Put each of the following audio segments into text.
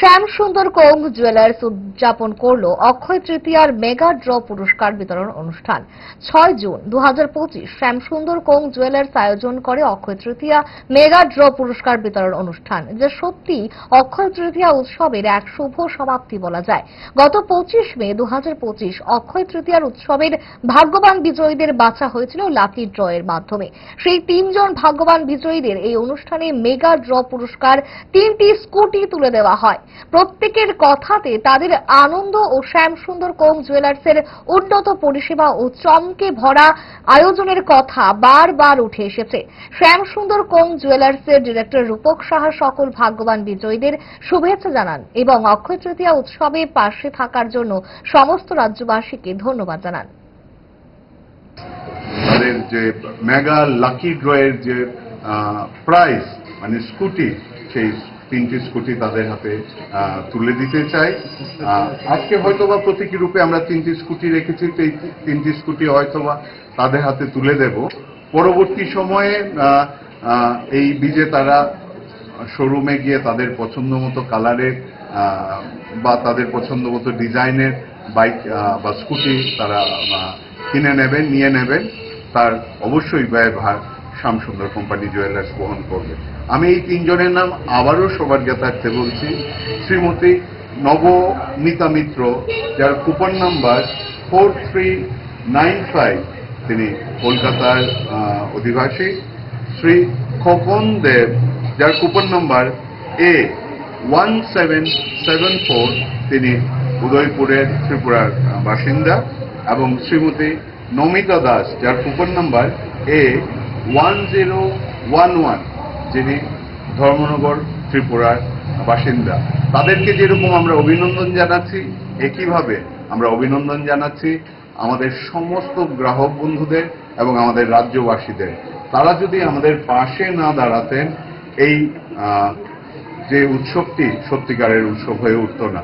শ্যাম Sundar co jewellers উদযাপন করল অক্ষয় তৃতীয়ার mega draw পুরস্কার বিতরণ অনুষ্ঠান। ছয় জুন দু হাজার শ্যাম সুন্দর কোং জুয়েলার্স আয়োজন করে অক্ষয় তৃতীয়া মেগা ড্র পুরস্কার বিতরণ অনুষ্ঠান, যা সত্যি অক্ষয় তৃতীয়া উৎসবের এক শুভ সমাপ্তি বলা যায়। গত পঁচিশ মে দু হাজার পঁচিশ অক্ষয় তৃতীয়ার উৎসবের ভাগ্যবান বিজয়ীদের বাছা হয়েছিল লাকি ড্র এর মাধ্যমে। সেই তিনজন ভাগ্যবান বিজয়ীদের এই অনুষ্ঠানে মেগা ড্র পুরস্কার তিনটি স্কুটি তুলে দেওয়া হয়। প্রত্যেকের কথাতে তাদের আনন্দ ও শ্যাম সুন্দর কোং জুয়েলার্সের উন্নত পরিষেবা ও চমকে ভরা আয়োজনের কথা বারবার উঠে এসেছে। শ্যাম সুন্দর কোং জুয়েলার্সের ডিরেক্টর রূপক সাহা সকল ভাগ্যবান বিজয়ীদের শুভেচ্ছা জানান এবং অক্ষয় তৃতীয়া উৎসবে পাশে থাকার জন্য সমস্ত রাজ্যবাসীকে ধন্যবাদ জানান। যে লাকি ড্রয়ের যে প্রাইজ মানে স্কুটি, সেই তিনটি স্কুটি তাদের হাতে তুলে দিতে চাই। আজকে হয়তোবা প্রতীকী রূপে আমরা তিনটি স্কুটি রেখেছি এই তিনটি স্কুটি হয়তোবা তাদের হাতে তুলে দেব। পরবর্তী সময়ে এই বিজেতারা শোরুমে গিয়ে তাদের পছন্দ মতো কালারের বা তাদের পছন্দ মতো ডিজাইনের বাইক বা স্কুটি তারা কিনে নেবেন, নিয়ে নেবেন। তার অবশ্যই ব্যয়ভার শ্যামসুন্দর কোম্পানি জুয়েলার্স বহন করবে। আমি এই তিনজনের নাম আবারও সবার জ্ঞাতার্থে বলছি। শ্রীমতী নবনীতা মিত্র, যার coupon number four nine five, তিনি কলকাতার অধিবাসী। শ্রী খোকন দেব, যার coupon number A one seven seven four, তিনি উদয়পুরের ত্রিপুরার বাসিন্দা। এবং শ্রীমতী নমিতা দাস, যার coupon number A one zero one one. যিনি ধর্মনগর ত্রিপুরার বাসিন্দা। তাদেরকে যেরকম আমরা অভিনন্দন জানাচ্ছি, একইভাবে আমরা অভিনন্দন জানাচ্ছি আমাদের সমস্ত গ্রাহক বন্ধুদের এবং আমাদের রাজ্যবাসীদের। তারা যদি আমাদের পাশে না দাঁড়াতেন, এই যে উৎসবটি সত্যিকারের উৎসব হয়ে উঠতো না।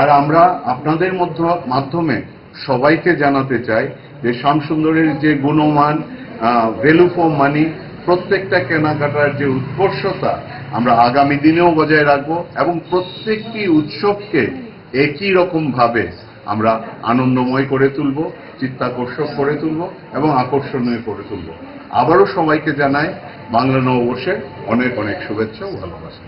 আর আমরা আপনাদের মধ্য, মাধ্যমে সবাইকে জানাতে চাই যে শ্যামসুন্দরের যে গুণমান ভ্যালু ফর মানি প্রত্যেকটা কেনাকাটার যে উৎকর্ষতা আমরা আগামী দিনেও বজায় রাখব এবং প্রত্যেকটি উৎসবকে একই রকমভাবে আমরা আনন্দময় করে তুলব, চিত্তাকর্ষক করে তুলব এবং আকর্ষণীয় করে তুলব। আবারও সবাইকে জানাই বাংলা নববর্ষের অনেক অনেক শুভেচ্ছা ও ভালোবাসা।